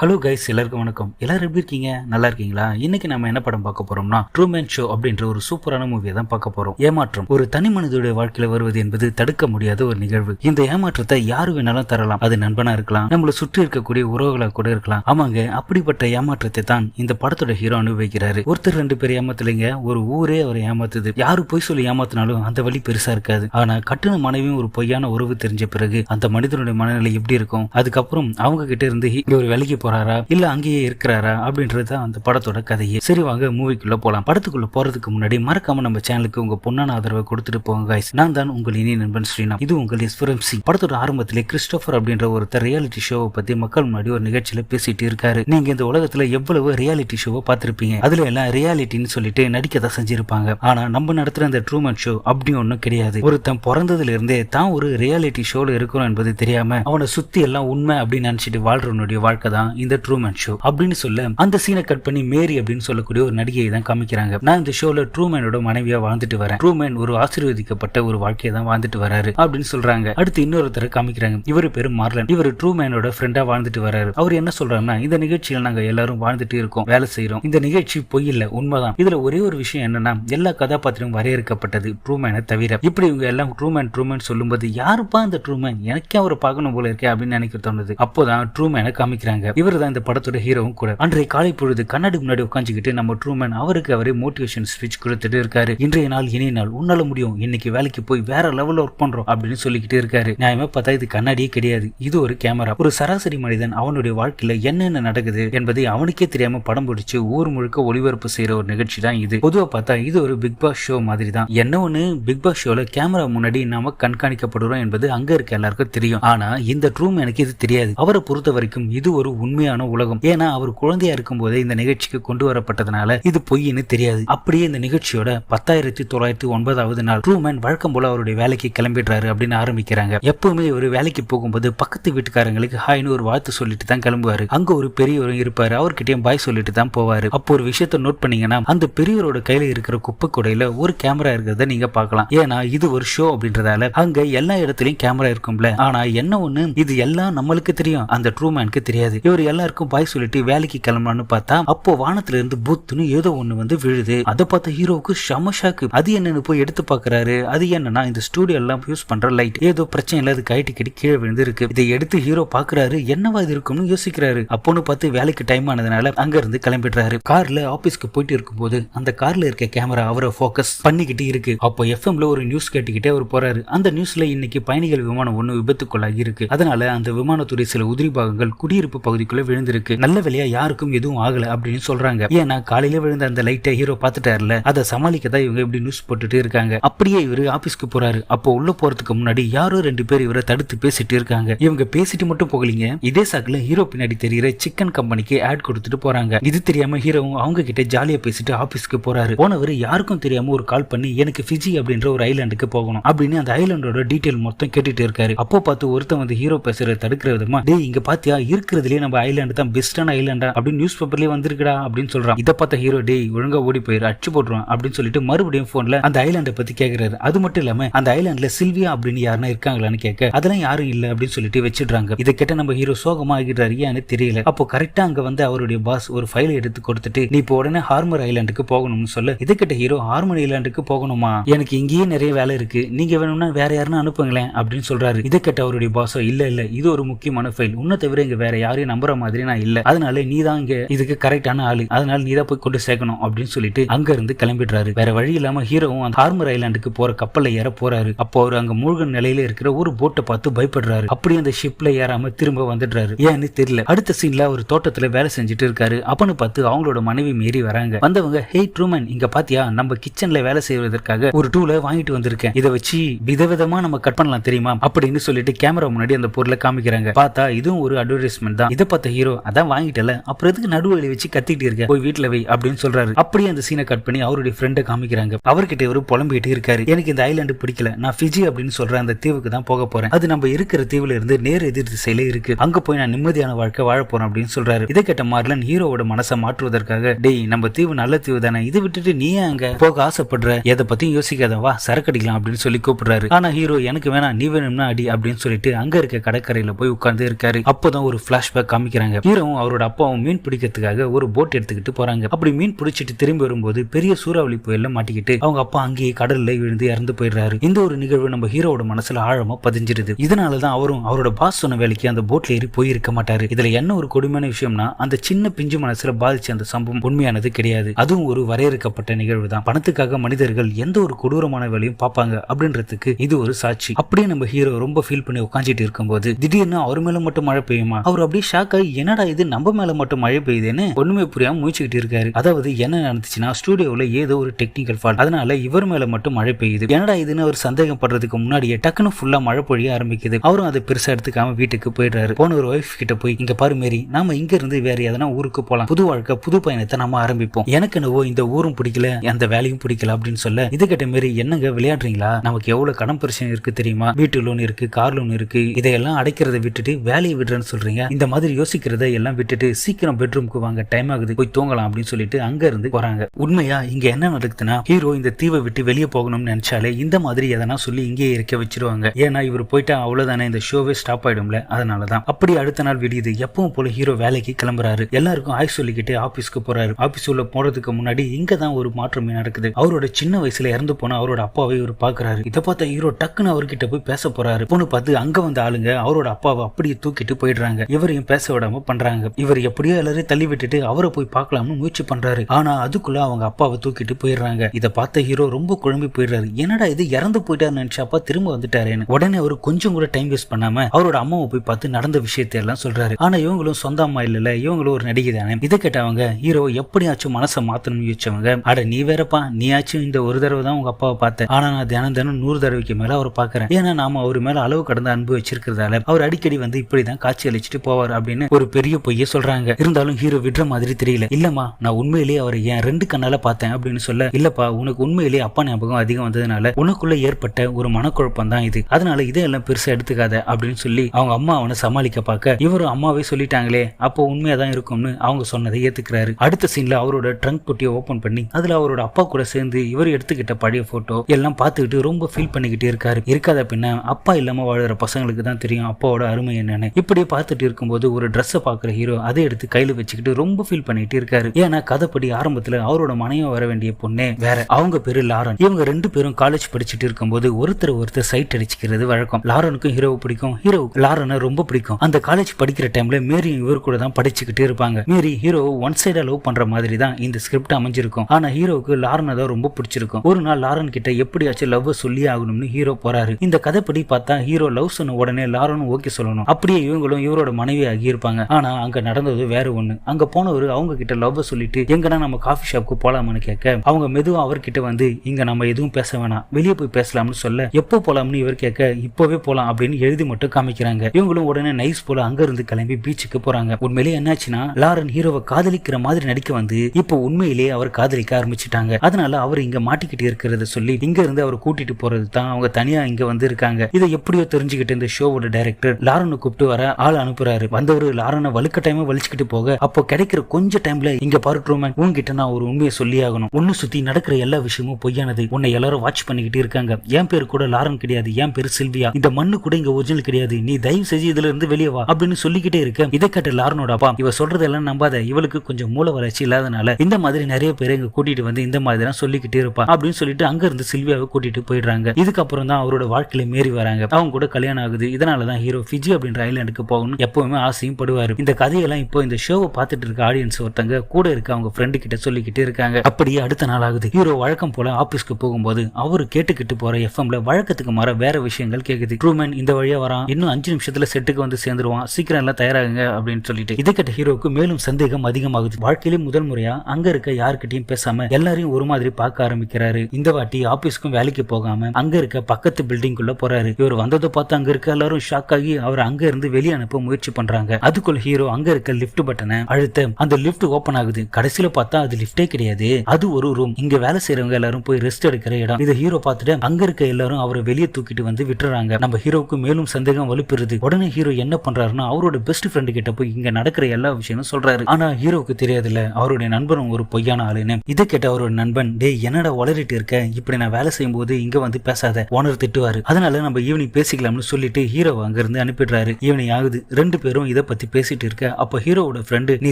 Hello guys எல்லாருக்கும் வணக்கம். எல்லாரும் எப்படி இருக்கீங்க? நல்லா இருக்கீங்களா? இன்னைக்கு நம்ம என்ன படம் பார்க்க போறோம்னா ட்ரூமேன் ஷோ அப்படின்ற ஒரு சூப்பரான மூவியை தான் பார்க்க போறோம். ஏமாற்றம். ஒரு தனி மனிதனுடைய வாழ்க்கையில வருவது என்பது தடுக்க முடியாத ஒரு நிகழ்வு. இந்த ஏமாற்றத்தை யாரு வேணாலும் தரலாம். அது நண்பனா இருக்கலாம். நம்மளை சுற்றி இருக்கக்கூடிய உறவுகளா கூட இருக்கலாம். ஆமாங்க அப்படிப்பட்ட ஏமாற்றத்தை தான் இந்த படத்தோட ஹீரோ அனுபவிக்கிறாரு ஒருத்தர் ரெண்டு பேர் ஏமாத்தலைங்க. ஒரு ஊரே அவரை ஏமாத்துது. யாரு பொய் சொல்லி ஏமாத்தினாலும் அந்த வழி பெருசா இருக்காது. ஆனா கட்டுன மனைவியும் ஒரு பொய்யான உறவு தெரிஞ்ச பிறகு அந்த மனிதனுடைய மனநிலை எப்படி இருக்கும்? அதுக்கப்புறம் அவங்க கிட்ட இருந்து ஒரு வேலைக்கு போறாரா? இல்ல அங்கேயே இருக்கிறாரா? அப்படின்றது தான் அந்த படத்தோட கதையே. சரி வாங்க மூவிக்குள்ள போலாம். படத்துக்குள்ள போறதுக்கு முன்னாடி மறக்காம நம்ம சேனலுக்கு உங்க பொண்ணான ஆதரவை கொடுத்துட்டு போங்க கைஸ் நான் தான் உங்கள் இனிய நண்பன் ஸ்ரீனா இது உங்கள் எஸ்வரம்சி படத்தோட ஆரம்பத்திலே கிறிஸ்டோபர் அப்படின்ற ஒருத்தர் ரியாலிட்டி ஷோவை பத்தி மக்கள் முன்னாடி ஒரு நிகழ்ச்சியில பேசிட்டு இருக்காரு. நீங்க இந்த உலகத்துல எவ்வளவு ரியாலிட்டி ஷோவை பார்த்திருப்பீங்க? அதுல எல்லாம் ரியாலிட்டின்னு சொல்லிட்டு நடிக்க தான் செஞ்சிருப்பாங்க. ஆனா நம்ம நடத்துற அந்த ட்ரூமன் ஷோ அப்படி ஒன்றும் கிடையாது. ஒருத்தன் பிறந்ததுல இருந்தே தான் ஒரு ரியாலிட்டி ஷோல இருக்கிறோம் என்பது தெரியாம அவனை சுத்தி எல்லாம் உண்மை அப்படின்னு நினைச்சிட்டு வாழ்றவனுடைய வாழ்க்கை தான் இந்த ட்ரூமேன் ஷோ அப்படின்னு சொல்ல அந்த சீனை கட் பண்ணி மேரி அப்படின்னு சொல்லக்கூடிய ஒரு நடிகையை தான் காமிக்கிறாங்க. நான் இந்த ஷோல ட்ரூமேனோட மனைவியா வாழ்ந்துட்டு வரேன். ட்ரூமேன் ஒரு ஆசீர்வதிக்கப்பட்ட ஒரு வாழ்க்கையை தான் வாழ்ந்துட்டு வராரு அப்படின்னு சொல்றாங்க. அடுத்து இன்னொருத்தரை காமிக்கிறாங்க. இவர் பேரு மார்லன் இவர் ட்ரூமேனோட ஃப்ரெண்டா வாழ்ந்துட்டு வராரு. அவர் என்ன சொல்றாருன்னா இந்த நிகழ்ச்சியில நாங்க எல்லாரும் வாழ்ந்துட்டு இருக்கோம் வேலை செய்யறோம் இந்த நிகழ்ச்சி பொய் இல்ல உண்மைதான். இதுல ஒரே ஒரு விஷயம் என்னன்னா எல்லா கதாபாத்திரமும் வரையறுக்கப்பட்டது ட்ரூமேனை தவிர. இப்படி இவங்க எல்லாம் ட்ரூமேன் ட்ரூமேன் சொல்லும்போது யாருப்பா இந்த ட்ரூமேன் எனக்கே அவரை பார்க்கணும் போல இருக்கே அப்படின்னு நினைக்க தோணுது. அப்போதான் ட்ரூமேனை காமிக்கிறாங்க. இவர் தான் இந்த படத்தோட ஹீரோவும் கூட. அன்றைய காலை பொழுது கண்ணாடி முன்னாடி உட்காந்துக்கிட்டு நம்ம ட்ரூமேன் அவருக்கு அவரே மோட்டிவேஷன் ஸ்பீச் கொடுத்துட்டு இருக்காரு. இன்றைய நாள் இனிய நாள் உன்னால முடியும். இன்னைக்கு வேலைக்கு போய் வேற லெவல்ல ஒர்க் பண்றோம் அப்படின்னு சொல்லிக்கிட்டு இருக்காரு. நியாயமா பார்த்தா இது கண்ணாடியே கிடையாது. இது ஒரு கேமரா ஒரு சராசரி மனிதன் அவனுடைய வாழ்க்கையில என்னென்ன நடக்குது என்பதை அவனுக்கே தெரியாம படம் பிடிச்சு ஊர் முழுக்க ஒளிபரப்பு செய்யற ஒரு நிகழ்ச்சி தான் இது. பொதுவா பார்த்தா இது ஒரு பிக் பாஸ் ஷோ மாதிரி தான். என்ன ஒண்ணு? பிக் பாஸ் ஷோல கேமரா முன்னாடி நாம கண்காணிக்கப்படுறோம் என்பது அங்க இருக்க எல்லாருக்கும் தெரியும். ஆனா இந்த ட்ரூம் எனக்கு இது தெரியாது. அவரை பொறுத்த வரைக்கும் இது ஒரு உண்மை உண்மையான உலகம். ஏன்னா அவர் குழந்தையா இருக்கும் போதே இந்த நிகழ்ச்சிக்கு கொண்டு வரப்பட்டதுனால இது பொய்ன்னு தெரியாது. அப்படியே இந்த நிகழ்ச்சியோட பத்தாயிரத்தி தொள்ளாயிரத்தி ஒன்பதாவது நாள் ட்ரூமேன் வழக்கம் போல அவருடைய வேலைக்கு கிளம்பிடுறாரு அப்படின்னு ஆரம்பிக்கிறாங்க. எப்பவுமே இவர் வேலைக்கு போகும்போது பக்கத்து வீட்டுக்காரங்களுக்கு ஹாய்னு ஒரு வாழ்த்து சொல்லிட்டு தான் கிளம்புவாரு. அங்க ஒரு பெரியவரும் இருப்பாரு. அவர்கிட்டயும் பாய் சொல்லிட்டு தான் போவாரு. அப்போ ஒரு விஷயத்த நோட் பண்ணீங்கன்னா அந்த பெரியவரோட கையில இருக்கிற குப்பை கூடையில ஒரு கேமரா இருக்கிறத நீங்க பார்க்கலாம். ஏன்னா இது ஒரு ஷோ அப்படின்றதால அங்க எல்லா இடத்துலயும் கேமரா இருக்கும்ல. ஆனா என்ன ஒண்ணு? இது எல்லாம் நம்மளுக்கு தெரியும். அந்த ட்ரூமேனுக்கு தெரியாது. இவர் எல்லாருக்கும் பாய் சொல்லிட்டு வேலைக்கு கிளம்பலான்னு பார்த்தா அப்போ வானத்துல இருந்து புத்துன்னு ஏதோ ஒண்ணு வந்து விழுது. அதை பார்த்த ஹீரோவுக்கு ஷமஷாக்கு அது என்னன்னு போய் எடுத்து பாக்குறாரு அது என்னன்னா இந்த ஸ்டூடியோ எல்லாம் யூஸ் பண்ற லைட் ஏதோ பிரச்சனை இல்லாத அது கைட்டு கட்டி கீழே விழுந்து இருக்கு இதை எடுத்து ஹீரோ பாக்குறாரு என்னவா இது இருக்கும்னு யோசிக்கிறாரு. அப்போன்னு பார்த்து வேலைக்கு டைம் ஆனதுனால அங்க இருந்து கிளம்பிடுறாரு. கார்ல ஆபீஸ்க்கு போயிட்டு இருக்கும்போது அந்த கார்ல இருக்க கேமரா அவரை ஃபோக்கஸ் பண்ணிக்கிட்டு இருக்கு. அப்போ எஃப்எம்ல ஒரு நியூஸ் கேட்டுக்கிட்டே அவர் போறாரு. அந்த நியூஸ்ல இன்னைக்கு பயணிகள் விமானம் ஒண்ணு விபத்துக்குள்ளாகி இருக்கு. அதனால அந்த விமானத்துறை சில உதிரி பாகங்கள் குடியிருப்பு பகுதிக்குள்ள விழுந்திருக்கு. நல்ல வேலையா யாருக்கும் எதுவும் ஆகல அப்படின்னு சொல்றாங்க. ஏன்னா காலையில விழுந்த அந்த லைட்டை ஹீரோ பாத்துட்டாருல அதை சமாளிக்க தான் இவங்க இப்படி நியூஸ் போட்டுட்டு இருக்காங்க. அப்படியே இவரு ஆபீஸ்க்கு போறாரு. அப்போ உள்ள போறதுக்கு முன்னாடி யாரோ ரெண்டு பேர் இவரை தடுத்து பேசிட்டு இருக்காங்க. இவங்க பேசிட்டு மட்டும் போகலீங்க. இதே சாக்குல ஹீரோ பின்னாடி தெரியிற சிக்கன் கம்பெனிக்கு ஆட் கொடுத்துட்டு போறாங்க. இது தெரியாம ஹீரோவும் அவங்க கிட்ட ஜாலியா பேசிட்டு ஆபீஸ்க்கு போறாரு. போனவர் யாருக்கும் தெரியாம ஒரு கால் பண்ணி எனக்கு பிஜி அப்படின்ற ஒரு ஐலாண்டுக்கு போகணும். அப்படின்னு அந்த ஐலாண்டோட டீட்டெயில் மொத்தம் கேட்டுட்டு இருக்காரு. அப்போ பார்த்து ஒருத்தன் வந்து ஹீரோ பேசுறத தடுக்கிற விதமா டேய் இங்க பாத்தியா? இருக்கிறதுலயே நம்ம ஐலாண்டு தான் பெஸ்டான ஐலாண்டா அப்படின்னு நியூஸ் பேப்பர்லயே வந்திருக்கடா அப்படின்னு சொல்றான். இதை பார்த்த ஹீரோ டே ஒழுங்கா ஓடி போயிரு அடிச்சு போட்டுருவான் அப்படின்னு சொல்லிட்டு மறுபடியும் போன்ல அந்த ஐலாண்டை பத்தி கேக்குறாரு. அது மட்டும் இல்லாம அந்த ஐலாண்ட்ல சில்வியா அப்படின்னு யாருன்னா இருக்காங்களான்னு கேட்க அதெல்லாம் யாரும் இல்ல அப்படின்னு சொல்லிட்டு வச்சிடுறாங்க. இதை கேட்ட நம்ம ஹீரோ சோகமா ஆகிடுறாரு ஏன்னு தெரியல. அப்போ கரெக்டா அங்க வந்து அவருடைய பாஸ் ஒரு ஃபைலை எடுத்து கொடுத்துட்டு நீ இப்போ உடனே ஹார்மர் ஐலாண்டுக்கு போகணும்னு சொல்ல. இதை கேட்ட ஹீரோ ஹார்மர் ஐலாண்டுக்கு போகணுமா? எனக்கு இங்கேயே நிறைய வேலை இருக்கு. நீங்க வேணும்னா வேற யாருன்னா அனுப்புங்களேன் அப்படின்னு சொல்றாரு. இதை கேட்ட அவருடைய பாஸோ இல்ல இல்ல இது ஒரு முக்கியமான ஃபைல் உன்னை தவிர இங்க வேற யாரையும் நம்புற மாதிரி நான் இல்ல. அதனால நீ தான் இங்க இதுக்கு கரெக்டான ஆளு. அதனால நீ தான் போய் கொண்டு சேர்க்கணும் அப்படின்னு சொல்லிட்டு அங்க இருந்து கிளம்பிடுறாரு. வேற வழி இல்லாம ஹீரோவும் அந்த ஹார்மர் ஐலாண்டுக்கு போற கப்பல்ல ஏற போறாரு. அப்போ அவர் அங்க மூழ்கன் நிலையில இருக்கிற ஒரு போட்டை பார்த்து பயப்படுறாரு. அப்படி அந்த ஷிப்ல ஏறாம திரும்ப வந்துடுறாரு. ஏன்னு தெரியல. அடுத்த சீன்ல அவர் தோட்டத்துல வேலை செஞ்சுட்டு இருக்காரு. அப்பன்னு பார்த்து அவங்களோட மனைவி மீறி வராங்க. வந்தவங்க ஹே ட்ரூமன் இங்க பாத்தியா? நம்ம கிச்சன்ல வேலை செய்வதற்காக ஒரு டூல வாங்கிட்டு வந்திருக்கேன். இதை வச்சு விதவிதமா நம்ம கட் பண்ணலாம் தெரியுமா? அப்படின்னு சொல்லிட்டு கேமரா முன்னாடி அந்த பொருளை காமிக்கிறாங்க. பார்த்தா இதுவும் ஒரு அட்வர்டைஸ்மெண்ட் தான். இதை பார்த்த ஹீரோ அதான் வாங்கிட்டல அப்புறம் எதுக்கு நடுவழி வச்சு கத்திட்டு இருக்க? போய் வீட்டுல வை அப்படின்னு சொல்றாரு. அப்படியே அந்த சீனை கட் பண்ணி அவருடைய ஃப்ரெண்டை காமிக்கிறாங்க. அவர்கிட்ட இவரு புலம்பிட்டு இருக்காரு. எனக்கு இந்த ஐலாண்டு பிடிக்கல. நான் ஃபிஜி அப்படின்னு சொல்ற அந்த தீவுக்கு தான் போக போறேன். அது நம்ம இருக்கிற தீவுல இருந்து நேர் எதிர் திசையில இருக்கு. அங்க போய் நான் நிம்மதியான வாழ்க்கை வாழ போறேன் அப்படின்னு சொல்றாரு. இதை கேட்ட மார்லன் ஹீரோவோட மனசை மாற்றுவதற்காக டேய் நம்ம தீவு நல்ல தீவு தானே. இதை விட்டுட்டு நீ அங்க போக ஆசைப்படுற? எதை பத்தியும் யோசிக்காத வா சரக்கு அடிக்கலாம் அப்படின்னு சொல்லி கூப்பிடுறாரு. ஆனா ஹீரோ எனக்கு வேணாம் நீ வேணும்னா அடி அப்படின்னு சொல்லிட்டு அங்க இருக்க கடற்கரையில போய் உட்கார்ந்து இருக்காரு. அப்போதான் ஒரு பிளாஷ்பேக் காமி காமிக்கிறாங்க ஹீரோவும் அவரோட அப்பாவும் மீன் பிடிக்கிறதுக்காக ஒரு போட் எடுத்துக்கிட்டு போறாங்க. அப்படி மீன் பிடிச்சிட்டு திரும்பி வரும்போது பெரிய சூறாவளி புயல்ல மாட்டிக்கிட்டு அவங்க அப்பா அங்கேயே கடல்ல விழுந்து இறந்து போயிடுறாரு. இந்த ஒரு நிகழ்வு நம்ம ஹீரோவோட மனசுல ஆழமா பதிஞ்சிருது. இதனாலதான் அவரும் அவரோட பாஸ் சொன்ன வேலைக்கு அந்த போட்ல ஏறி போயிருக்க மாட்டாரு. இதுல என்ன ஒரு கொடுமையான விஷயம்னா அந்த சின்ன பிஞ்சு மனசுல பாதிச்ச அந்த சம்பவம் உண்மையானது கிடையாது. அதுவும் ஒரு வரையறுக்கப்பட்ட நிகழ்வு தான் பணத்துக்காக மனிதர்கள் எந்த ஒரு கொடூரமான வேலையும் பார்ப்பாங்க அப்படின்றதுக்கு இது ஒரு சாட்சி. அப்படியே நம்ம ஹீரோ ரொம்ப ஃபீல் பண்ணி உட்காந்துட்டு இருக்கும்போது திடீர்னு அவர் மேல மட்டும் மழை பெய்யுமா? அவர் அப்படியே ஷாக் என்னடா இது? நம்ம மேல மட்டும் மழை பெய்யுதுன்னு ஒண்ணுமே புரியாம முயற்சிக்கிட்டு இருக்காரு. அதாவது என்ன நடந்துச்சுன்னா ஸ்டூடியோவில் ஏதோ ஒரு டெக்னிக்கல் ஃபால்ட் அதனால இவர் மேல மட்டும் மழை பெய்யுது. என்னடா இதுன்னு அவர் சந்தேகம் படுறதுக்கு முன்னாடியே டக்குன்னு ஃபுல்லா மழை பொழிய ஆரம்பிக்குது. அவரும் அதை பெருசா எடுத்துக்காம வீட்டுக்கு போயிடுறாரு. போன ஒரு ஒய்ஃப் கிட்ட போய் இங்க பாரு மாரி நாம இங்க இருந்து வேற எதனா ஊருக்கு போலாம். புது வாழ்க்கை புது பயணத்தை நாம ஆரம்பிப்போம். எனக்கு என்னவோ இந்த ஊரும் பிடிக்கல அந்த வேலையும் பிடிக்கல அப்படின்னு சொல்ல இது கிட்ட மாரி என்னங்க விளையாடுறீங்களா? நமக்கு எவ்வளவு கடன் பிரச்சனை இருக்கு தெரியுமா? வீட்டு லோன் இருக்கு கார் லோன் இருக்கு. இதையெல்லாம் அடைக்கிறத விட்டுட்டு வேலையை விடுறேன்னு சொல்றீங்க. இந்த மாதிரி யோசிக்கிறத எல்லாம் விட்டுட்டு சீக்கிரம் பெட்ரூமுக்கு வாங்க டைம் ஆகுது போய் தூங்கலாம் அப்படின்னு சொல்லிட்டு அங்க இருந்து போறாங்க. உண்மையா இங்க என்ன நடக்குதுன்னா ஹீரோ இந்த தீவை விட்டு வெளியே போகணும்னு நினைச்சாலே இந்த மாதிரி எதனா சொல்லி இங்கேயே இருக்க வச்சிருவாங்க. ஏன்னா இவர் போயிட்டா அவ்வளவுதானே இந்த ஷோவே ஸ்டாப் ஆயிடும்ல அதனாலதான். அப்படி அடுத்த நாள் விடியுது எப்பவும் போல ஹீரோ வேலைக்கு கிளம்புறாரு. எல்லாருக்கும் ஆய் சொல்லிக்கிட்டு ஆபீஸ்க்கு போறாரு. ஆபீஸ் உள்ள போறதுக்கு முன்னாடி இங்க தான் ஒரு மாற்றமே நடக்குது. அவரோட சின்ன வயசுல இறந்து போன அவரோட அப்பாவை இவர் பாக்குறாரு. இதை பார்த்த ஹீரோ டக்குன்னு அவர்கிட்ட போய் பேச போறாரு. பொண்ணு பார்த்து அங்க வந்த ஆளுங்க அவரோட அப்பாவை அப்படியே தூக்கிட்டு போயிடுறாங்க. இவரையும் பேச விடாம பண்றாங்க. இவர் எப்படியோ எல்லாரையும் தள்ளி விட்டுட்டு அவரை போய் பார்க்கலாம்னு முயற்சி பண்றாரு. ஆனா அதுக்குள்ள அவங்க அப்பாவை தூக்கிட்டு போயிடுறாங்க. இதை பார்த்த ஹீரோ ரொம்ப குழம்பி போயிடுறாரு. என்னடா இது இறந்து போயிட்டாரு நினைச்சாப்பா திரும்ப வந்துட்டாருன்னு உடனே அவர் கொஞ்சம் கூட டைம் வேஸ்ட் பண்ணாம அவரோட அம்மாவை போய் பார்த்து நடந்த விஷயத்தை எல்லாம் சொல்றாரு. ஆனா இவங்களும் சொந்த அம்மா இல்ல இவங்களும் ஒரு நடிகை தானே. இதை கேட்டவங்க ஹீரோ எப்படியாச்சும் மனசை மாத்தணும்னு யோசிச்சவங்க அட நீ வேறப்பா நீயாச்சும் இந்த ஒரு தடவை தான் உங்க அப்பாவை பார்த்தேன் ஆனா நான் தினம் தினம் நூறு தடவைக்கு மேல அவரை பாக்குறேன் ஏன்னா நாம அவர் மேல அளவு கடந்த அன்பு வச்சிருக்கிறதால அவர் அடிக்கடி வந்து இப்படிதான் காட்சி அளிச்சுட்டு போவார் அப்படின்னு ஒரு பெரிய பொய்ய சொல்றாங்க. இருந்தாலும் ஹீரோ விடுற மாதிரி தெரியல. இல்லம்மா நான் உண்மையிலேயே அவரை என் ரெண்டு கண்ணால பார்த்தேன் அப்படின்னு சொல்ல இல்லப்பா உனக்கு உண்மையிலேயே அப்பா ஞாபகம் அதிகம் வந்ததுனால உனக்குள்ள ஏற்பட்ட ஒரு மனக்குழப்பம் தான் இது. அதனால இதெல்லாம் பெருசா எடுத்துக்காத அப்படின்னு சொல்லி அவங்க அம்மா அவனை சமாளிக்க பார்க்க இவரும் அம்மாவே சொல்லிட்டாங்களே அப்போ உண்மையா தான் இருக்கும்னு அவங்க சொன்னதை ஏத்துக்கிறாரு. அடுத்த சீன்ல அவரோட ட்ரங்க் பொட்டியை ஓபன் பண்ணி அதுல அவரோட அப்பா கூட சேர்ந்து இவர் எடுத்துக்கிட்ட பழைய போட்டோ எல்லாம் பார்த்துக்கிட்டு ரொம்ப ஃபீல் பண்ணிக்கிட்டு இருக்காரு. இருக்காத பின்ன அப்பா இல்லாம வாழ்கிற பசங்களுக்கு தான் தெரியும் அப்பாவோட அருமை என்னன்னு. இப்படியே பார்த்துட்டு இருக்கும்போது ஒரு ட்ரெஸ்ஸை பார்க்குற ஹீரோ அதை எடுத்து கையில் வச்சுக்கிட்டு ரொம்ப ஃபீல் பண்ணிட்டு இருக்காரு. ஏன்னா கதைப்படி ஆரம்பத்தில் அவரோட மனைவி வர வேண்டிய பொண்ணே வேற. அவங்க பேரு லாரன். இவங்க ரெண்டு பேரும் காலேஜ் படிச்சுட்டு இருக்கும்போது ஒருத்தர் ஒருத்தர் சைட் அடிச்சுக்கிறது வழக்கம். லாரனுக்கும் ஹீரோவை பிடிக்கும். ஹீரோ லாரனை ரொம்ப பிடிக்கும். அந்த காலேஜ் படிக்கிற டைம்ல மேரியும் இவர் கூட தான் படிச்சுக்கிட்டு இருப்பாங்க. மேரி ஹீரோ ஒன் சைடா லவ் பண்ற மாதிரி தான் இந்த ஸ்கிரிப்ட் அமைஞ்சிருக்கும். ஆனா ஹீரோவுக்கு லாரனை தான் ரொம்ப பிடிச்சிருக்கும். ஒரு நாள் லாரன் கிட்ட எப்படியாச்சும் லவ் சொல்லி ஆகணும்னு ஹீரோ போறாரு. இந்த கதைப்படி பார்த்தா ஹீரோ லவ் சொன்ன உடனே லாரனும் ஓகே சொல்லணும். அப்படியே இவங்களும் இவரோட மனைவி ஆகியிருப்பாங்க ஆனா அங்க நடந்தது வேற ஒண்ணு. அங்க போனவர் அவங்க கிட்ட லவ் சொல்லிட்டு எங்கன்னா நம்ம காஃபி ஷாப்க்கு போலாமான்னு கேட்க? அவங்க மெதுவா அவர்கிட்ட வந்து இங்க நம்ம எதுவும் பேச வேணாம். வெளியே போய் பேசலாம்னு சொல்ல. எப்போ போலாம்னு இவர் கேட்க இப்பவே போலாம் அப்படின்னு எழுதி மட்டும் காமிக்கிறாங்க. இவங்களும் உடனே நைஸ் போல அங்க இருந்து கிளம்பி பீச்சுக்கு போறாங்க. உண்மையிலேயே என்னாச்சுன்னா லாரன் ஹீரோவை காதலிக்கிற மாதிரி நடிக்க வந்து இப்போ உண்மையிலேயே அவர் காதலிக்க ஆரம்பிச்சிட்டாங்க. அதனால அவர் இங்க மாட்டிக்கிட்டு இருக்கிறத சொல்லி இங்க இருந்து அவர் கூட்டிட்டு போறது தான் அவங்க தனியா இங்க வந்து இருக்காங்க. இதை எப்படியோ தெரிஞ்சுக்கிட்டு இந்த ஷோவோட டைரக்டர் லாரனை கூப்பிட்டு வர ஆள் அனுப்புறாரு. வந்தவர் லாரனை வலுக்கட்டாயமா வலிச்சுக்கிட்டு போக அப்போ கிடைக்கிற கொஞ்ச டைம்ல இங்க பாரு ட்ரூமன் உன்கிட்ட நான் ஒரு உண்மையை சொல்லி ஆகணும். ஒன்னு சுத்தி நடக்கிற எல்லா விஷயமும் பொய்யானது. உன்னை எல்லாரும் வாட்ச் பண்ணிக்கிட்டு இருக்காங்க. என் பேர் கூட லாரன் கிடையாது. என் பேர் சில்வியா. இந்த மண்ணு கூட இங்க ஒரிஜினல் கிடையாது. நீ தயவு செஞ்சு இதுல இருந்து வெளியே வா அப்படின்னு சொல்லிக்கிட்டே இருக்க. இதை கேட்ட லாரனோட அப்பா இவ சொல்றதெல்லாம் நம்பாத. இவளுக்கு கொஞ்சம் மூல வளர்ச்சி இல்லாதனால இந்த மாதிரி நிறைய பேரை இங்க கூட்டிட்டு வந்து இந்த மாதிரி தான் சொல்லிக்கிட்டே இருப்பா அப்படின்னு சொல்லிட்டு அங்க இருந்து சில்வியாவை கூட்டிட்டு போயிடுறாங்க. இதுக்கப்புறம் தான் அவரோட வாழ்க்கையில மீறி வராங்க. அவங்க கூட கல்யாணம் ஆகுது. இதனால தான் ஹீரோ ஃபிஜி அப்படின்ற ஐலாண்டுக்கு போகணும் எப்பவுமே ஆசையும் படுவாரு இந்த கதையெல்லாம் இப்போ இந்த ஷோவை பார்த்துட்டு இருக்க ஆடியன்ஸ் ஒருத்தங்க கூட இருக்க அவங்க ஃப்ரெண்டு கிட்ட சொல்லிக்கிட்டே இருக்காங்க. அப்படியே அடுத்த நாள் ஆகுது. ஹீரோ வழக்கம் போல ஆபீஸ்க்கு போகும்போது அவரு கேட்டுக்கிட்டு போற எஃப்எம்ல வழக்கத்துக்கு மாற வேற விஷயங்கள் கேக்குது. ட்ரூமேன் இந்த வழியா வரான். இன்னும் அஞ்சு நிமிஷத்துல செட்டுக்கு வந்து சேர்ந்துருவான். சீக்கிரம் எல்லாம் தயாராகுங்க அப்படின்னு சொல்லிட்டு. இதை கேட்ட ஹீரோக்கு மேலும் சந்தேகம் அதிகமாகுது. வாழ்க்கையிலே முதல் முறையா அங்க இருக்க யாருக்கிட்டையும் பேசாம எல்லாரையும் ஒரு மாதிரி பார்க்க ஆரம்பிக்கிறாரு. இந்த வாட்டி ஆபீஸ்க்கும் வேலைக்கு போகாம அங்க இருக்க பக்கத்து பில்டிங்குள்ள போறாரு. இவர் வந்ததை பார்த்து அங்க இருக்க எல்லாரும் ஷாக் ஆகி அவர் அங்க இருந்து வெளியே அனுப்ப முயற்சி பண்றாங்க. அதுக்குள்ள ஹீரோ அங்க இருக்க லிஃப்ட் பட்டனை அழுத்த அந்த லிஃப்ட் ஓபன் ஆகுது. கடைசியில பார்த்தா அது லிஃப்டே கிடையாது. அது ஒரு ரூம் இங்க வேலை செய்யறவங்க எல்லாரும் போய் ரெஸ்ட் எடுக்கிற இடம். இதை ஹீரோ பார்த்துட்டு அங்க இருக்க எல்லாரும் அவரை வெளியே தூக்கிட்டு வந்து விட்டுறாங்க. நம்ம ஹீரோவுக்கு மேலும் சந்தேகம் வலுப்பெறுது. உடனே ஹீரோ என்ன பண்றாருன்னா அவரோட பெஸ்ட் ஃப்ரெண்டு கிட்ட போய் இங்க நடக்கிற எல்லா விஷயமும் சொல்றாரு. ஆனா ஹீரோவுக்கு தெரியாதுல்ல. அவருடைய நண்பரும் ஒரு பொய்யான ஆளுன்னு. இதை கேட்ட அவரோட நண்பன் டே என்னடா வளரிட்டு இருக்க? இப்படி நான் வேலை செய்யும் போது இங்க வந்து பேசாத. ஓனர் திட்டுவாரு. அதனால நம்ம ஈவினிங் பேசிக்கலாம்னு சொல்லிட்டு ஹீரோ அங்க இருந்து அனுப்பிடுறாரு. ஈவினிங் ஆகுது. ரெண்டு பேரும் இதை பத்தி பத்தி பேசிட்டு இருக்க. அப்ப ஹீரோவோட ஃப்ரெண்டு நீ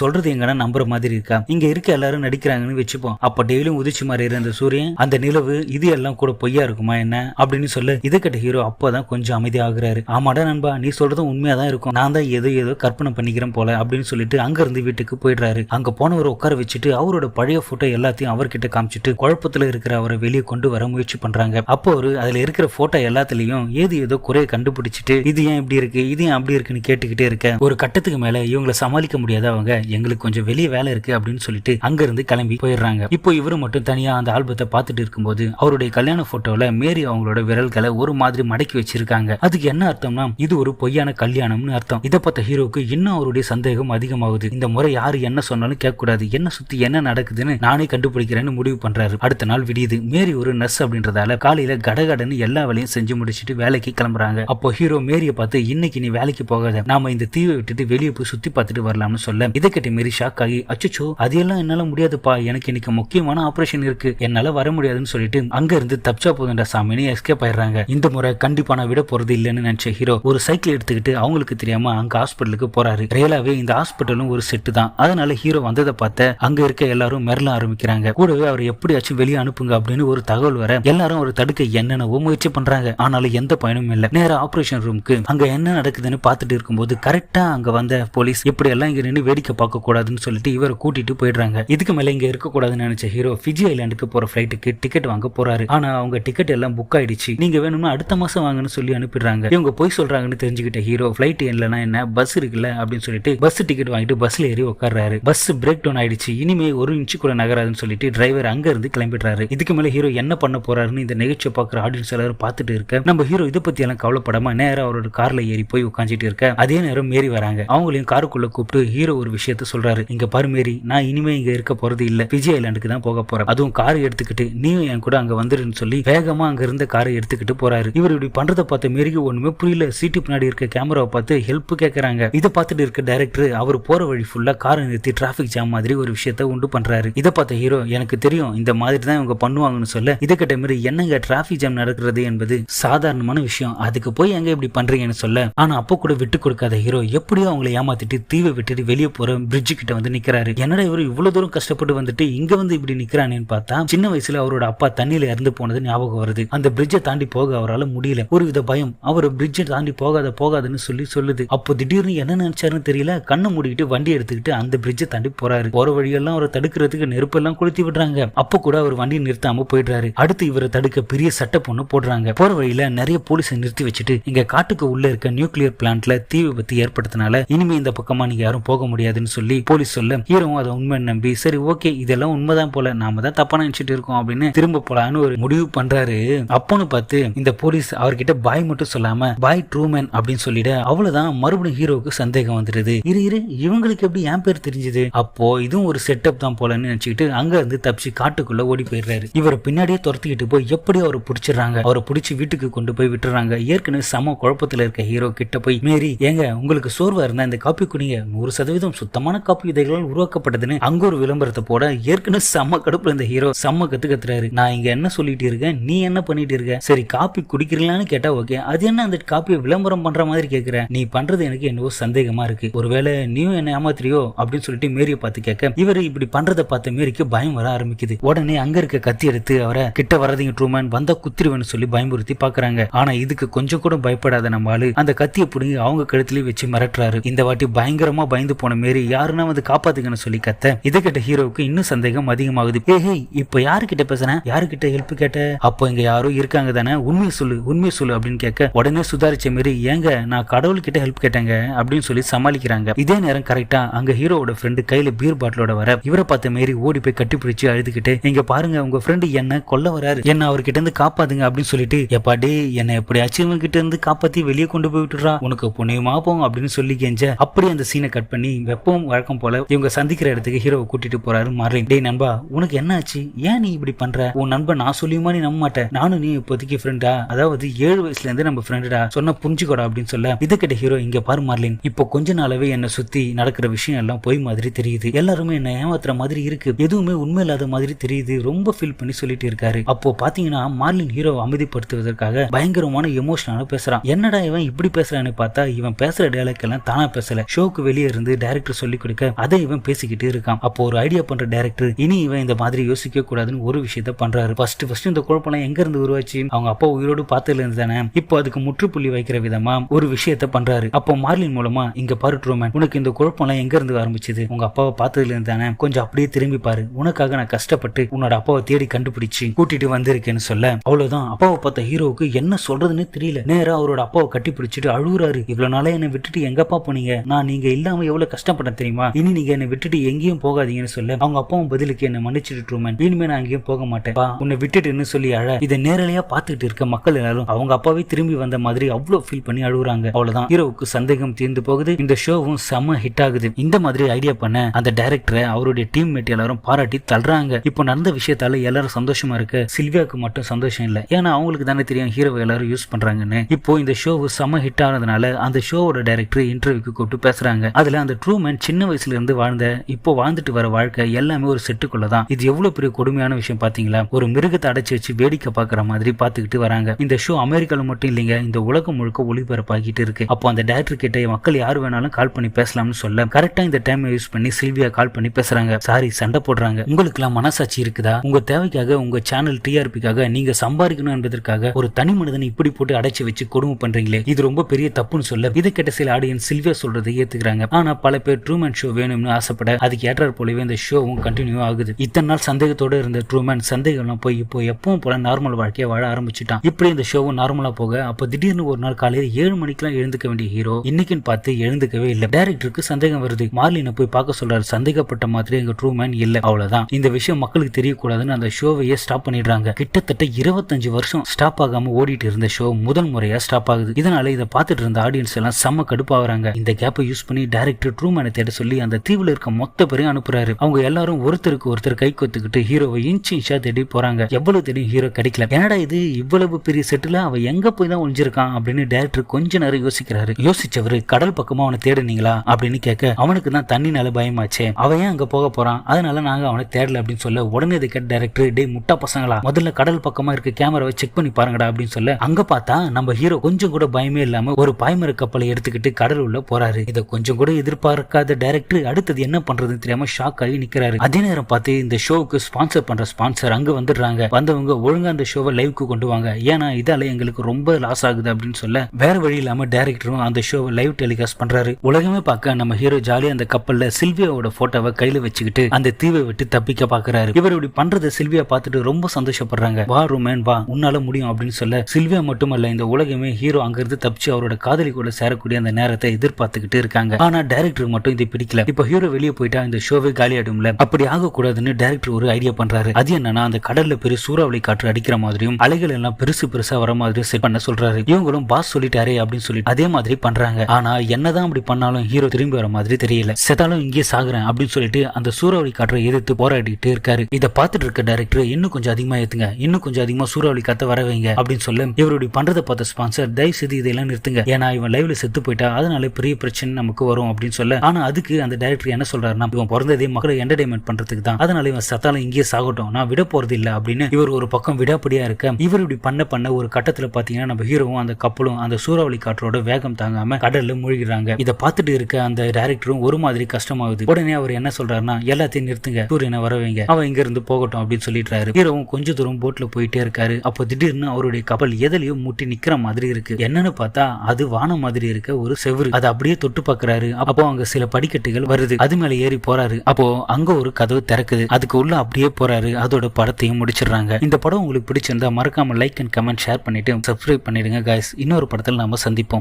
சொல்றது எங்கன்னா நம்புற மாதிரி இருக்கா? இங்க இருக்க எல்லாரும் நடிக்கிறாங்கன்னு வச்சுப்போம். அப்ப டெய்லியும் உதிச்சு மாறி இருந்த சூரியன் அந்த நிலவு இது எல்லாம் கூட பொய்யா இருக்குமா என்ன? அப்படின்னு சொல்ல. இதை கேட்ட ஹீரோ அப்பதான் கொஞ்சம் அமைதியாகிறாரு. ஆமாடா நண்பா நீ சொல்றதும் உண்மையா தான் இருக்கும். நான் தான் ஏதோ ஏதோ கற்பனை பண்ணிக்கிறேன் போல அப்படின்னு சொல்லிட்டு அங்க இருந்து வீட்டுக்கு போயிடுறாரு. அங்க போனவர் உட்கார வச்சுட்டு அவரோட பழைய போட்டோ எல்லாத்தையும் அவர்கிட்ட காமிச்சிட்டு குழப்பத்துல இருக்கிற அவரை வெளியே கொண்டு வர முயற்சி பண்றாங்க. அப்போ அவரு அதுல இருக்கிற போட்டோ எல்லாத்துலயும் ஏது ஏதோ குறைய கண்டுபிடிச்சிட்டு இது ஏன் இப்படி இருக்கு இது ஏன் அப்படி இருக்குன்னு கேட்டுக்கிட்டே இருக்க. ஒரு கட்டத்துக்கு மேல இவங்களை சமாளிக்க முடியாத அவங்க எங்களுக்கு கொஞ்சம் வெளியே வேலை இருக்கு அப்படின்னு சொல்லிட்டு அங்கிருந்து கிளம்பி போயிடுறாங்க. இப்போ இவரு மட்டும் தனியா அந்த ஆல்பத்தை பார்த்துட்டு இருக்கும்போது அவருடைய கல்யாண போட்டோல மேரி அவங்களோட விரல்களை ஒரு மாதிரி மடக்கி வச்சிருக்காங்க. அதுக்கு என்ன அர்த்தம்னா இது ஒரு பொய்யான கல்யாணம்னு அர்த்தம். இதை பார்த்த ஹீரோக்கு இன்னும் அவருடைய சந்தேகம் அதிகமாகுது. இந்த முறை யாரு என்ன சொன்னாலும் கேட்க கூடாது என்ன சுத்தி என்ன நடக்குதுன்னு நானே கண்டுபிடிக்கிறேன்னு முடிவு பண்றாரு. அடுத்த நாள் விடியுது. மேரி ஒரு நர்ஸ் அப்படின்றதால காலையில கடகடன்னு எல்லா வேலையும் செஞ்சு முடிச்சிட்டு வேலைக்கு கிளம்புறாங்க. அப்போ ஹீரோ மேரியை பார்த்து இன்னைக்கு நீ வேலைக்கு போகாத. நாம இந்த தீவை விட்டுட்டு வெளியே போய் சுத்தி பார்த்துட்டு வரலாம்னு சொல்ல. இதை கேட்டு மாரி ஷாக் ஆகி அச்சுச்சோ அதெல்லாம் என்னால முடியாதுப்பா. எனக்கு இன்னைக்கு முக்கியமான ஆபரேஷன் இருக்கு. என்னால வர முடியாதுன்னு சொல்லிட்டு அங்க இருந்து தப்சா போதுண்டா சாமின்னு எஸ்கேப் ஆயிடுறாங்க. இந்த முறை கண்டிப்பா நான் விட போறது இல்லைன்னு நினைச்ச ஹீரோ ஒரு சைக்கிள் எடுத்துக்கிட்டு அவங்களுக்கு தெரியாம அங்க ஹாஸ்பிட்டலுக்கு போறாரு. ரியலாவே இந்த ஹாஸ்பிட்டலும் ஒரு செட்டு தான். அதனால ஹீரோ வந்ததை பார்த்த அங்க இருக்க எல்லாரும் மிரள ஆரம்பிக்கிறாங்க. கூடவே அவர் எப்படியாச்சும் வெளியே அனுப்புங்க அப்படின்னு ஒரு தகவல் வர எல்லாரும் ஒரு தடுக்க என்னென்னவோ முயற்சி பண்றாங்க. ஆனாலும் எந்த பயனும் இல்லை. நேரா ஆபரேஷன் ரூமுக்கு அங்க என்ன நடக்குதுன்னு பார்த்துட்டு இருக்கும்போது கரெக்டா அங்கே வந்த போலீஸ் இப்படியெல்லாம் இங்கே நின்று வேடிக்கை பார்க்கக்கூடாதுன்னு சொல்லிட்டு இவரை கூட்டிட்டு போயிடுறாங்க. இதுக்கு மேலே இங்கே இருக்கக்கூடாதுன்னு நினச்ச ஹீரோ ஃபிஜி ஐலாண்டுக்கு போகிற ஃபிளைட்டுக்கு டிக்கெட் வாங்க போறாரு. ஆனால் அவங்க டிக்கெட் எல்லாம் புக் ஆயிடுச்சு. நீங்கள் வேணும்னா அடுத்த மாதம் வாங்கன்னு சொல்லி அனுப்பிடுறாங்க. இவங்க போய் சொல்கிறாங்கன்னு தெரிஞ்சுக்கிட்ட ஹீரோ ஃப்ளைட் இல்லைன்னா என்ன? பஸ் இருக்குல்ல? அப்படின்னு சொல்லிட்டு பஸ் டிக்கெட் வாங்கிட்டு பஸ்ஸில் ஏறி உட்கார்றாரு பஸ் பிரேக் டவுன் ஆயிடுச்சு. இனிமே ஒரு இன்ச்சு கூட நகராதுன்னு சொல்லிட்டு டிரைவர் அங்கேருந்து கிளம்பிடுறாரு. இதுக்கு மேலே ஹீரோ என்ன பண்ண போறாருன்னு இந்த நிகழ்ச்சியை பார்க்குற ஆடியன்ஸ் எல்லாரும் பார்த்துட்டு இருக்க நம்ம ஹீரோ இதை பற்றி எல்லாம் கவலைப்படாமல் நேரா அவரோட காரில் ஏறி போய் உட்காந்துட்டு இருக்க. அதே நேரம் மேரி வராங்க. அவங்களையும் காருக்குள்ள கூப்பிட்டு ஹீரோ ஒரு விஷயத்த சொல்றாரு. இங்க பாரு மேரி நான் இனிமே இங்க இருக்க போறது இல்ல. விஜய் ஐலாண்டுக்கு தான் போக போறேன். அதுவும் கார் எடுத்துக்கிட்டு நீயும் என் கூட அங்க வந்துருன்னு சொல்லி வேகமா அங்க இருந்த காரை எடுத்துக்கிட்டு போறாரு. இவர் இப்படி பண்றத பார்த்த மேரிக்கு ஒண்ணுமே புரியல. சீட்டு பின்னாடி இருக்க கேமராவை பார்த்து ஹெல்ப் கேக்குறாங்க. இதை பார்த்துட்டு இருக்க டைரக்டர் அவர் போற வழி ஃபுல்லா காரை நிறுத்தி டிராபிக் ஜாம் மாதிரி ஒரு விஷயத்த உண்டு பண்றாரு. இதை பார்த்த ஹீரோ எனக்கு தெரியும் இந்த மாதிரி தான் இவங்க பண்ணுவாங்கன்னு சொல்ல இதை கேட்ட மாதிரி என்னங்க டிராபிக் ஜாம் நடக்கிறது என்பது சாதாரணமான விஷயம். அதுக்கு போய் எங்க இப்படி பண்றீங்கன்னு சொல்ல. ஆனா அப்போ கூட விட்டு கொடுக்காத ஹீரோ எப்படி எப்படியோ அவங்களை ஏமாத்திட்டு தீவை விட்டுட்டு வெளியே போற பிரிட்ஜு கிட்ட வந்து நிக்கிறாரு. என்னடா இவர் இவ்வளவு தூரம் கஷ்டப்பட்டு வந்துட்டு இங்க வந்து இப்படி நிக்கிறானேன்னு பார்த்தா சின்ன வயசுல அவரோட அப்பா தண்ணியில இறந்து போனது ஞாபகம் வருது. அந்த பிரிட்ஜை தாண்டி போக அவரால் முடியல. ஒரு வித பயம். அவர் பிரிட்ஜை தாண்டி போகாத போகாதுன்னு சொல்லி சொல்லுது. அப்போ திடீர்னு என்ன நினைச்சாருன்னு தெரியல. கண்ணை மூடிக்கிட்டு வண்டி எடுத்துக்கிட்டு அந்த பிரிட்ஜை தாண்டி போறாரு. போற வழியெல்லாம் அவரை தடுக்கிறதுக்கு நெருப்பெல்லாம் கொளுத்தி விடுறாங்க. அப்போ கூட அவர் வண்டி நிறுத்தாம போயிடுறாரு. அடுத்து இவரை தடுக்க பெரிய சட்டை பொண்ணு போடுறாங்க. போற வழியில நிறைய போலீஸை நிறுத்தி வச்சுட்டு இங்க காட்டுக்கு உள்ள இருக்க நியூக்ளியர் பிளான்ட்ல தீ விபத்து ஏற்படுத்தினார். ஏற்படுத்தினால இனிமே இந்த பக்கமா நீங்க யாரும் போக முடியாதுன்னு சொல்லி போலீஸ் சொல்ல ஹீரோவும் அதை உண்மை நம்பி சரி ஓகே இதெல்லாம் உண்மைதான் போல நாம தான் தப்பா நினைச்சிட்டு இருக்கோம் அப்படின்னு திரும்ப போலான்னு ஒரு முடிவு பண்றாரு. அப்போன்னு பார்த்து இந்த போலீஸ் அவர்கிட்ட பாய் மட்டும் சொல்லாம பாய் ட்ரூமேன் அப்படின்னு சொல்லிட அவ்வளவுதான் மறுபடியும் ஹீரோவுக்கு சந்தேகம் வந்துடுது. இரு இரு இவங்களுக்கு எப்படி என் பேர் தெரிஞ்சது? அப்போ இதுவும் ஒரு செட்டப் தான் போலன்னு நினைச்சுக்கிட்டு அங்க இருந்து தப்பிச்சு காட்டுக்குள்ள ஓடி போயிடுறாரு. இவர் பின்னாடியே துரத்திக்கிட்டு போய் எப்படி அவரை பிடிச்சிடுறாங்க. அவரை பிடிச்சி வீட்டுக்கு கொண்டு போய் விட்டுறாங்க. ஏற்கனவே சம குழப்பத்துல இருக்க ஹீரோ கிட்ட போய் மேரி ஏங்க உங்களுக்கு சோர்வா இருந்தா இந்த காப்பி குடிங்க. நூறு சதவீதம் சுத்தமான காப்பி விதைகளால் உருவாக்கப்பட்டதுன்னு அங்க ஒரு விளம்பரத்தை போட ஏற்கனவே செம்ம கடுப்புல இந்த ஹீரோ செம்ம கத்து கத்துறாரு நான் இங்க என்ன சொல்லிட்டு இருக்கேன்? நீ என்ன பண்ணிட்டு இருக்க? சரி காப்பி குடிக்கிறீங்களான்னு கேட்டா ஓகே அது என்ன அந்த காப்பியை விளம்பரம் பண்ற மாதிரி கேக்குற? நீ பண்றது எனக்கு என்னவோ சந்தேகமா இருக்கு. ஒருவேளை நீயும் என்ன ஏமாத்திரியோ அப்படின்னு சொல்லிட்டு மேரியை பார்த்து கேட்க இவர் இப்படி பண்றதை பார்த்த மேரிக்கு பயம் வர ஆரம்பிக்குது. உடனே அங்க இருக்க கத்தி எடுத்து அவரை கிட்ட வரதீங்க ட்ரூமேன் வந்தா குத்திருவேன்னு சொல்லி பயமுறுத்தி பாக்குறாங்க ஆனா இதுக்கு கொஞ்சம் கூட பயப்படாத நம்ம ஆளு. அந்த கத்தியை பிடுங்கி அவங்க கழுத்துலயே வச்சு மிரட்டுறாரு. இந்த வாட்டி பயங்கரமா பயந்து போன மாரி யாருன்னா வந்து காப்பாத்துக்கன்னு சொல்லி கத்த. இதை கிட்ட ஹீரோவுக்கு இன்னும் சந்தேகம் அதிகமாகுது. ஏஹே இப்ப யாருக்கிட்ட பேசுன? யாருக்கிட்ட ஹெல்ப் கேட்ட? அப்போ இங்க யாரோ இருக்காங்க தானே? உண்மையை சொல்லு உண்மையை சொல்லு அப்படின்னு கேட்க உடனே சுதாரிச்ச மாரி ஏங்க நான் கடவுள் கிட்ட ஹெல்ப் கேட்டேங்க அப்படின்னு சொல்லி சமாளிக்கிறாங்க. இதே நேரம் கரெக்டா அங்க ஹீரோவோட ஃப்ரெண்டு கையில பீர் பாட்டிலோட வர இவரை பார்த்த மாரி ஓடி போய் கட்டிப்பிடிச்சு அழுதுகிட்டு இங்க பாருங்க உங்க ஃப்ரெண்டு என்ன கொல்ல வராரு. என்ன அவர்கிட்ட இருந்து காப்பாத்துங்க அப்படின்னு சொல்லிட்டு எப்பா டே என்ன எப்படியாச்சும் இவங்க கிட்ட இருந்து காப்பாத்தி வெளியே கொண்டு போய் விட்டுறா உனக்கு புண்ணியமா போகும் அப்படின்னு சொல்லி கெஞ்ச அப்படி அந்த சீனை கட் பண்ணி வெப்பம் வழக்கம் போல இவங்க சந்திக்கிற இடத்துக்கு ஹீரோவை கூட்டிட்டு போறாரு மார்லின். டேய் நண்பா உனக்கு என்ன ஆச்சு? ஏன் நீ இப்படி பண்ற? உன் நண்பன் நான் சொல்லியுமா நீ நம்ப மாட்டேன் நானும் நீ இப்போதைக்கு ஃப்ரெண்டா அதாவது ஏழு வயசுல இருந்து நம்ம ஃப்ரெண்டுடா சொன்ன புரிஞ்சுக்கோடா அப்படின்னு சொல்ல இதுக்கிட்ட கிட்ட ஹீரோ இங்க பாரு மார்லின். இப்போ கொஞ்ச நாளாவே என்னை சுத்தி நடக்கிற விஷயம் எல்லாம் பொய் மாதிரி தெரியுது. எல்லாருமே என்ன ஏமாத்துற மாதிரி இருக்கு. எதுவுமே உண்மை இல்லாத மாதிரி தெரியுது. ரொம்ப ஃபீல் பண்ணி சொல்லிட்டு இருக்காரு. அப்போ பாத்தீங்கன்னா மார்லின் ஹீரோ அமைதிப்படுத்துவதற்காக பயங்கரமான எமோஷனால பேசுறான். என்னடா இவன் இப்படி பேசுறான்னு பார்த்தா இவன் பேசுற டைலாக் எல்லாம் தானா பேசல ஷோக்கு வெளியே இருந்து டைரக்டர் சொல்லி கொடுக்க அதை இவன் பேசிக்கிட்டு இருக்கான். அப்போ ஒரு ஐடியா பண்ற டைரக்டர் இனி இவன் இந்த மாதிரி யோசிக்க கூடாதுன்னு ஒரு விஷயத்த பண்றாரு. ஃபர்ஸ்ட் ஃபர்ஸ்ட் இந்த குழப்பம் எங்க இருந்து உருவாச்சு? அவங்க அப்பா உயிரோடு பார்த்ததுல இருந்து தானே. இப்போ அதுக்கு முற்றுப்புள்ளி வைக்கிற விதமா ஒரு விஷயத்த பண்றாரு. அப்போ மார்லின் மூலமா இங்க பாரு ட்ரூமேன் உனக்கு இந்த குழப்பம் எங்க இருந்து ஆரம்பிச்சது? உங்க அப்பாவை பார்த்ததுல இருந்து தானே. கொஞ்சம் அப்படியே திரும்பி பாரு. உனக்காக நான் கஷ்டப்பட்டு உன்னோட அப்பாவை தேடி கண்டுபிடிச்சு கூட்டிட்டு வந்திருக்கேன்னு சொல்ல. அவ்வளவுதான். அப்பாவை பார்த்த ஹீரோவுக்கு என்ன சொல்றதுன்னு தெரியல. நேரா அவரோட அப்பாவை கட்டி பிடிச்சிட்டு அழுகுறாரு. இவ்வளவு நாளா என்னை விட்டுட்டு எங்கப்பா போனீங்க? நான் நீங்க இல்லாம எவ்வளவு கஷ்டப்பட்டேன் தெரியுமா? இனி நீங்க என்னை விட்டுட்டு எங்கேயும் போகாதீங்கன்னு சொல்ல. அவங்க அப்பாவும் பதிலுக்கு என்ன மன்னிச்சுட்டு ட்ரூமன் இனிமே நான் எங்கேயும் போக மாட்டேன். பா, உன்னை விட்டுட்டுன்னு சொல்லி அழ. இதை நேரலையா பார்த்துட்டு இருக்க மக்கள் எல்லாரும் அவங்க அப்பாவே திரும்பி வந்த மாதிரி அவ்வளவு ஃபீல் பண்ணி அழுகுறாங்க. அவ்வளவுதான். ஹீரோவுக்கு சந்தேகம் தீர்ந்து போகுது. இந்த ஷோவும் செம ஹிட் ஆகுது. இந்த மாதிரி ஐடியா பண்ண அந்த டைரக்டரை அவருடைய டீம் மேட் எல்லாரும் பாராட்டி தள்ளுறாங்க. இப்போ நடந்த விஷயத்தால எல்லாரும் சந்தோஷமா இருக்கு. சில்வியாவுக்கு மட்டும் சந்தோஷம் இல்லை. ஏன்னா அவங்களுக்கு தானே தெரியும் ஹீரோவை எல்லாரும் யூஸ் பண்றாங்கன்னு. இப்போ இந்த ஷோவு செம ஹிட் ஆனதுனால அந்த ஷோவோட டைரக்டர் இன்டர்வியூக்கு கூப்பிட்டு பேசுறாங்க. அதுல அந்த ட்ரூமேன் சின்ன வயசுல இருந்து வாழ்ந்த இப்போ வாழ்ந்துட்டு வர வாழ்க்கை எல்லாமே ஒரு செட்டுக்குள்ள தான் இது எவ்வளவு பெரிய கொடுமையான விஷயம் பாத்தீங்களா? ஒரு மிருகத்தை அடைச்சு வச்சு வேடிக்கை பாக்குற மாதிரி பார்த்துக்கிட்டு வராங்க. இந்த ஷோ அமெரிக்கால மட்டும் இல்லைங்க இந்த உலகம் முழுக்க ஒளிபரப்பாகிட்டு இருக்கு. அப்போ அந்த டேரக்டர் கிட்ட மக்கள் யார் வேணாலும் கால் பண்ணி பேசலாம்னு சொல்ல. கரெக்டா இந்த டைம் யூஸ் பண்ணி சில்வியா கால் பண்ணி பேசுறாங்க. சாரி சண்டை போடுறாங்க. உங்களுக்குலாம் மனசாட்சி இருக்குதா? உங்க தேவைக்காக உங்க சேனல் டிஆர்பிக்காக நீங்க சம்பாதிக்கணும் என்பதற்காக ஒரு தனி மனிதனை இப்படி போட்டு அடைச்சு வச்சு கொடுமை பண்றீங்களே? இது ரொம்ப பெரிய தப்புன்னு சொல்ல. இதை கேட்ட சில ஆடியன்ஸ் சில்வியா சொல்றதை ஏத்துக்கிறாங்க. ஆனா பல பேர் ட்ரூமேன் ஷோ வேணும்னு ஆசைப்பட அதுக்கு ஏற்றார் போலவே இந்த ஷோவும் கண்டினியூ ஆகுது. இத்தனை நாள் சந்தேகத்தோட இருந்த ட்ரூமேன் சந்தேகம்லாம் போய் இப்போ எப்பவும் போல நார்மல் வாழ்க்கையை வாழ ஆரம்பிச்சுட்டான். இப்படி இந்த ஷோவும் நார்மலா போக அப்போ திடீர்னு ஒரு நாள் காலையில் ஏழு மணிக்கெல்லாம் எழுந்துக்க வேண்டிய ஹீரோ இன்னைக்குன்னு பார்த்து எழுந்துக்கவே இல்லை. டேரக்டருக்கு சந்தேகம் வருது. மார்லினை போய் பார்க்க சொல்றாரு. சந்தேகப்பட்ட மாதிரி எங்க ட்ரூமேன் இல்ல. அவ்வளவுதான். இந்த விஷயம் மக்களுக்கு தெரியக்கூடாதுன்னு அந்த ஷோவையே ஸ்டாப் பண்ணிடுறாங்க. கிட்டத்தட்ட இருபத்தஞ்சு வருஷம் ஸ்டாப் ஆகாம ஓடிட்டு இருந்த ஷோ முதல் முறையா ஸ்டாப் ஆகுது. இதனால இதை பார்த்துட்டு இருந்த ஆடியன்ஸ் எல்லாம் செம்ம கடுப்பாகிறாங்க இந்த கேப்பை யூஸ் பண்ணி டைரக்டர் ட்ரூமேனை தேட சொல்லி அந்த தீவுல இருக்க மொத்த பேரையும் அனுப்புறாரு. அவங்க எல்லாரும் ஒருத்தருக்கு ஒருத்தர் கை கொத்துக்கிட்டு ஹீரோவை இன்ச்சு இன்ச்சா தேடி போறாங்க. எவ்வளவு தேடி ஹீரோ கிடைக்கல. என்னடா இது? இவ்வளவு பெரிய செட்டுல அவன் எங்க போய் தான் ஒழிஞ்சிருக்கான் அப்படின்னு டேரக்டர் கொஞ்ச நேரம் யோசிக்கிறாரு. யோசிச்சவரு கடல் பக்கமா அவனை தேடுனீங்களா? அப்படின்னு கேட்க அவனுக்கு தான் தண்ணினால பயமாச்சே. அவன் ஏன் அங்க போக போறான்? அதனால நாங்க அவனை தேடல அப்படின்னு சொல்ல உடனே இதை கேட்ட டேரக்டர் டே முட்டா பசங்களா முதல்ல கடல் பக்கமா இருக்க கேமராவை செக் பண்ணி பாருங்கடா அப்படின்னு சொல்ல அங்க பார்த்தா நம்ம ஹீரோ கொஞ்சம் கூட பயமே இல்லாம ஒரு பாய்மர கப்பலை எடுத்துக்கிட்டு கடல் உள்ள போறாரு. இதை கொஞ்சம் கூட எதிர்பார்க்காத டேரக்டர் அடுத்தது என்ன பண்றதுன்னு தெரியாம ஷாக் ஆகி நிக்கிறாரு. அதே நேரம் பார்த்து இந்த ஷோவுக்கு ஸ்பான்சர் பண்ற ஸ்பான்சர் அங்க வந்துடுறாங்க. வந்தவங்க ஒழுங்கா அந்த ஷோவை லைவ்க்கு கொண்டு வாங்க. ஏன்னா இதால எங்களுக்கு ரொம்ப லாஸ் ஆகுது அப்படின்னு சொல்ல வேற வழி இல்லாம டேரக்டரும் அந்த ஷோவை லைவ் டெலிகாஸ்ட் பண்றாரு. உலகமே பார்க்க நம்ம ஹீரோ ஜாலியா அந்த கப்பல்ல சில்வியாவோட போட்டோவை கையில வச்சுக்கிட்டு அந்த தீவை விட்டு தப்பிக்க பாக்குறாரு இவர் இப்படி பண்றதை சில்வியா பார்த்துட்டு ரொம்ப சந்தோஷப்படுறாங்க. வா ரூமேன் வா உன்னால முடியும் அப்படின்னு சொல்ல சில்வியா மட்டுமல்ல இந்த உலகமே ஹீரோ அங்கிருந்து தப்பிச்சு அவரோட காதலி கூட சேரக்கூடிய அந்த நேரத்தை எதிர்பார்த்துக்கிட்டு இருக்காங்க. ஆனா டேரக்டருக்கு மட்டும் இது பிடிக்கல. இப்ப ஹீரோ வெளியே போயிட்டா இந்த ஷோவே காலியாடும்ல அப்படி ஆகக்கூடாதுன்னு டேரக்டர் ஒரு ஐடியா பண்றாரு. அது என்னன்னா அந்த கடல்ல பெரிய சூறாவளி காற்று அடிக்கிற மாதிரியும் அலைகள் எல்லாம் பெருசு பெருசா வர மாதிரியும் செட் பண்ண சொல்றாரு. இவங்களும் பாஸ் சொல்லிட்டாரே அப்படின்னு சொல்லிட்டு அதே மாதிரி பண்றாங்க. ஆனா என்னதான் அப்படி பண்ணாலும் ஹீரோ திரும்பி வர மாதிரி தெரியல. செத்தாலும் இங்கே சாகுறேன் அப்படின்னு சொல்லிட்டு அந்த சூறாவளி காற்றை எதிர்த்து போராடிட்டு இருக்காரு. இதை பார்த்துட்டு இருக்க டேரக்டர் இன்னும் கொஞ்சம் அதிகமா ஏத்துங்க. இன்னும் கொஞ்சம் அதிகமா சூறாவளி காத்த வர வைங்க அப்படின்னு சொல்ல இவருடைய பண்றதை பார்த்த ஸ்பான்சர் தயவு செய்து இதெல்லாம் நிறுத்துங்க. ஏன்னா இவன் லைவ்ல செத்து போயிட்டா அதனால பெரிய பிரச்சனை நமக்கு வரும் அப்படின்னு சொல்ல ஆனா அதுக்கு அந்த டைரக்டர் என்ன சொல்றாருன்னா இவன் பிறந்ததே மக்களை என்டர்டைன்மெண்ட் பண்றதுக்கு தான். அதனால இவன் சத்தாலும் இங்கேயே சாகட்டும். நான் விட போறது இல்லை அப்படின்னு இவர் ஒரு பக்கம் விடாப்படியா இருக்க இவர் இப்படி பண்ண பண்ண ஒரு கட்டத்துல பாத்தீங்கன்னா நம்ம ஹீரோவும் அந்த கப்பலும் அந்த சூறாவளி காற்றோட வேகம் தாங்காம கடல்ல மூழ்கிறாங்க இதை பார்த்துட்டு இருக்க அந்த டைரக்டரும் ஒரு மாதிரி கஷ்டமாகுது. உடனே அவர் என்ன சொல்றாருன்னா எல்லாத்தையும் நிறுத்துங்க சூரியனை வரவைங்க அவன் இங்க இருந்து போகட்டும் அப்படின்னு சொல்லிடுறாரு. ஹீரோவும் கொஞ்ச தூரம் போட்ல போயிட்டே இருக்காரு. அப்போ திடீர்னு அவருடைய கப்பல் எதுலயோ முட்டி நிக்கிற மாதிரி இருக்கு. என்னன்னு பார்த்தா அது வானம் மாதிரி இருக்க ஒரு செவுரு. அதை அப்படியே தொட்டு பார்க்குறாரு. அப்போ அங்க சில படிக்கட்டுகள் வருது. அது மேல ஏறி போறாரு. அப்போ அங்க ஒரு கதவு திறக்குது. அதுக்கு உள்ள அப்படியே போறாரு. அதோட படத்தையும் முடிச்சிடுறாங்க. இந்த படம் உங்களுக்கு பிடிச்சிருந்தா மறக்காம லைக் அண்ட் கமெண்ட் ஷேர் பண்ணிட்டு சப்ஸ்கிரைப் பண்ணிடுங்க காய்ஸ் இன்னொரு படத்தில் நாம சந்திப்போம்.